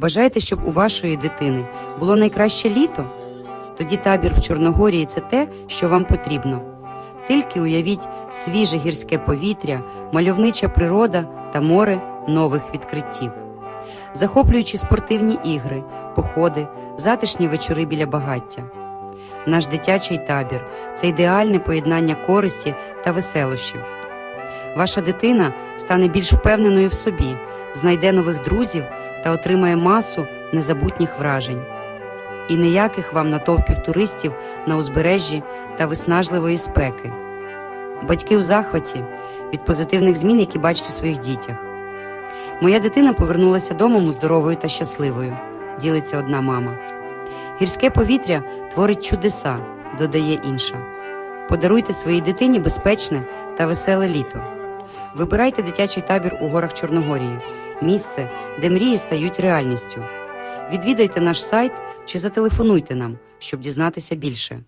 Бажаєте, щоб у вашої дитини було найкраще літо? Тоді табір в Чорногорії це те, що вам потрібно. Тільки уявіть свіже гірське повітря, мальовнича природа та море нових відкриттів, захоплюючи спортивні ігри, походи, затишні вечори біля багаття. Наш дитячий табір це ідеальне поєднання користі та веселощів. Ваша дитина стане більш впевненою в собі, знайде нових друзів та отримає масу незабутніх вражень. І ніяких вам натовпів туристів на узбережжі та виснажливої спеки. Батьки у захваті від позитивних змін, які бачать у своїх дітях. Моя дитина повернулася додому здоровою та щасливою, ділиться одна мама. Гірське повітря творить чудеса, додає інша. Подаруйте своїй дитині безпечне та веселе літо. Вибирайте дитячий табір у горах Чорногорії, місце, де мрії стають реальністю. Відвідайте наш сайт чи зателефонуйте нам, щоб дізнатися більше.